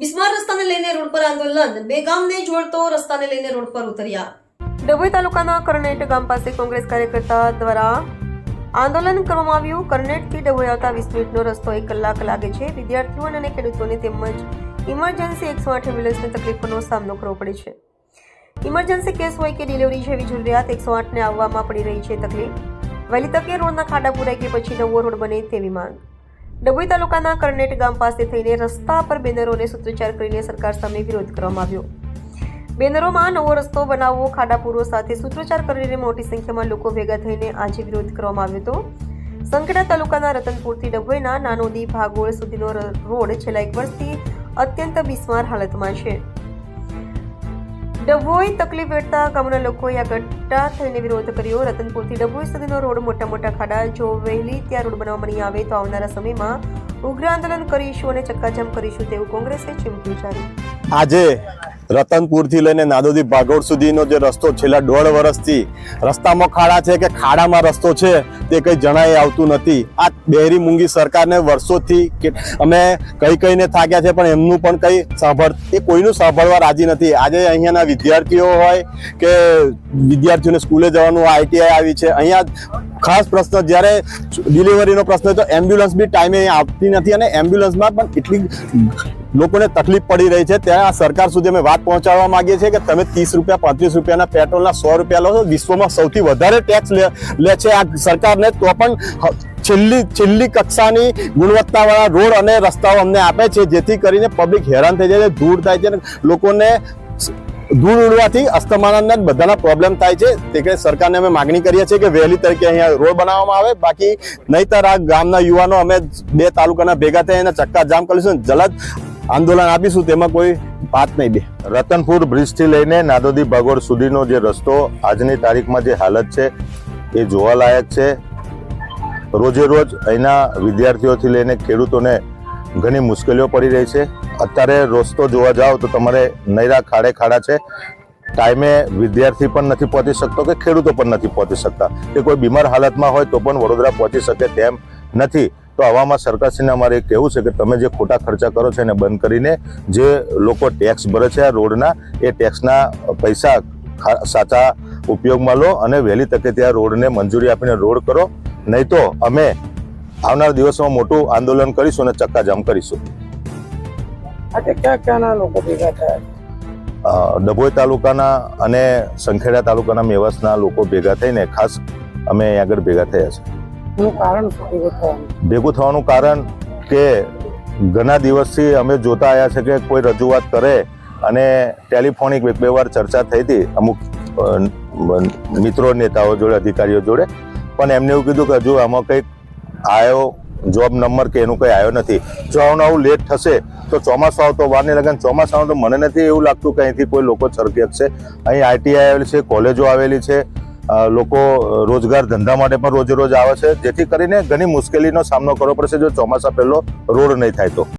બિસ્માર રસ્તાને લઈને રોડ પર આંદોલન. બે ગામને જોડતો રસ્તાને લઈને રોડ પર ઉતર્યા. ડભોઈ તાલુકાના કરનેટ ગામ પાસે કોંગ્રેસ કાર્યકર્તા દ્વારા આંદોલન કરવામાં આવ્યું. કરનેટથી ડભોઈ આવતા વીસ મિનિટનો રસ્તો એક કલાક લાગે છે. વિદ્યાર્થીઓને અને ખેડૂતોને તેમજ ઇમરજન્સી એકસો આઠ એમ્બ્યુલન્સની તકલીફોનો સામનો કરવો પડે છે. ઇમરજન્સી કેસ હોય કે ડિલિવરી જેવી જરૂરિયાત એકસો આઠને આવવામાં પડી રહી છે તકલીફ. વહેલી તકે રોડના ખાડા પુરાઈ કે પછી નવો રોડ બને તેવી માંગ. ડભોઈ તાલુકાના કરનેટ ગામ પાસે થઈને રસ્તા પર બેનરોને સૂત્રોચ્ચાર કરીને સરકાર સામે વિરોધ કરવામાં આવ્યો. બેનરોમાં નવો રસ્તો બનાવવો, ખાડાપુરો સાથે સૂત્રોચ્ચાર કરીને મોટી સંખ્યામાં લોકો ભેગા થઈને આજે વિરોધ કરવામાં આવ્યો હતો. સંખેડા તાલુકાના રતનપુરથી ડભોઈના નાનોદી ભાગોળ સુધીનો રોડ છેલ્લા એક વર્ષથી અત્યંત બિસ્માર હાલતમાં છે. ડભોઈ તકલીફ વેઠતા ગામના લોકોએ આ ગટ્ટા થઈને વિરોધ કર્યો. રતનપુરથી ડભોઈ સુધીનો રોડ મોટા મોટા ખાડા જો વહેલી ત્યાં રોડ બનાવવામાં નહીં આવે તો આવનારા સમયમાં ઉગ્ર આંદોલન કરીશું અને ચક્કાજામ કરીશું તેવું કોંગ્રેસે ચીમકી ઉચ્ચારી. આજે રતનપુરથી લઈને નાદોદી ભાગોળ સુધીનો જે રસ્તો છેલ્લા દોઢ વર્ષથી રસ્તામાં ખાડા છે કે ખાડામાં રસ્તો છે તે કંઈ જણાય આવતું નથી. આ બેરી મૂંગી સરકારને વર્ષોથી અમે કઈ કઈને થાક્યા છે, પણ એમનું પણ કંઈ સાંભળ એ કોઈનું સાંભળવા રાજી નથી. આજે અહીંયાના વિદ્યાર્થીઓ હોય કે વિદ્યાર્થીઓને સ્કૂલે જવાનું આઈટીઆઈ આવી છે, અહીંયા ખાસ પ્રશ્ન જ્યારે ડિલિવરીનો પ્રશ્ન હોય તો એમ્બ્યુલન્સ બી ટાઈમે આવતી નથી અને એમ્બ્યુલન્સમાં પણ એટલી લોકોને તકલીફ પડી રહી છે. ત્યાં આ સરકાર સુધી અમે વાત પહોંચાડવા માંગીએ છીએ કે તમે ત્રીસ રૂપિયા, પાંત્રીસ રૂપિયાના પેટ્રોલના સો રૂપિયા લો છો. વિશ્વમાં સૌથી વધારે ટેક્સ લે છે આ સરકારને. તો પણ છેલ્લી છેલ્લી કક્ષાની ગુણવત્તાવાળા રોડ અને રસ્તાઓ અમને આપે છે, જેથી કરીને પબ્લિક હેરાન થઈ જાય છે, દૂર થાય છે લોકોને ધૂળ ઉડવાથી અસ્તમાનના બધાના પ્રોબ્લેમ થાય છે. તે સરકારને અમે માગણી કરીએ છીએ કે વહેલી તરીકે અહીંયા રોડ બનાવવામાં આવે. બાકી નહીતર આ ગામના યુવાનો અમે બે તાલુકાના ભેગા થઈ એના ચક્કા જામ કરીશું જલદ આંદોલન આપીશું, તેમાં કોઈ વાત નહીં બે. રતનપુર બ્રિજથી લઈને નાદોદી ભાગોળ સુધીનો જે રસ્તો આજની તારીખમાં જે હાલત છે, એ જોવાલાયક છે. રોજે રોજ અહીંના વિદ્યાર્થીઓથી લઈને ખેડૂતોને ઘણી મુશ્કેલીઓ પડી રહી છે. અત્યારે રસ્તો જોવા જાઓ તો તમારે નૈરા ખાડે ખાડા છે. ટાઈમે વિદ્યાર્થી પણ નથી પહોંચી શકતો કે ખેડૂતો પણ નથી પહોંચી શકતા. કે કોઈ બીમાર હાલતમાં હોય તો પણ વડોદરા પહોંચી શકે તેમ નથી. તો આવામાં સરકારશ્રીને અમારે એ કહેવું છે કે તમે જે ખોટા ખર્ચા કરો છો એને બંધ કરીને જે લોકો ટેક્સ ભરે છે આ રોડના એ ટેક્સના પૈસા સાચા ઉપયોગમાં લો અને વહેલી તકે ત્યાં રોડને મંજૂરી આપીને રોડ કરો. નહીં તો અમે આવનાર દિવસોમાં મોટું આંદોલન કરીશું અને ચક્કાજામ કરીશું. ડભોઈ તાલુકાના અને સંખેડા તાલુકાના મેવાસના લોકો ભેગા થઈને ખાસ અમે અહીં આગળ ભેગા થયા છે એનું કારણ શું ભેગું થવાનું? કારણ કે ઘણા દિવસથી અમે જોતા આવ્યા છે કે કોઈ રજૂઆત કરે અને ટેલિફોનિક એક બે વાર ચર્ચા થઈ હતી અમુક મિત્રો નેતાઓ જોડે, અધિકારીઓ જોડે. પણ એમને એવું કીધું કે હજુ આમાં કંઈક આવ્યો જોબ નંબર કે એનું કંઈ આવ્યો નથી. જો આવું આવું લેટ થશે તો ચોમાસું આવતો વાર નહીં લાગે અને ચોમાસામાં તો મને નથી એવું લાગતું કે અહીંથી કોઈ લોકો છરકી શકશે અહીં આઈટીઆઈ આવેલી છે, કોલેજો આવેલી છે લોકો રોજગાર ધંધા માટે પણ રોજે રોજ આવે છે. જેથી કરીને ઘણી મુશ્કેલીનો સામનો કરવો પડશે જો ચોમાસા પહેલો રોડ નહીં થાય તો.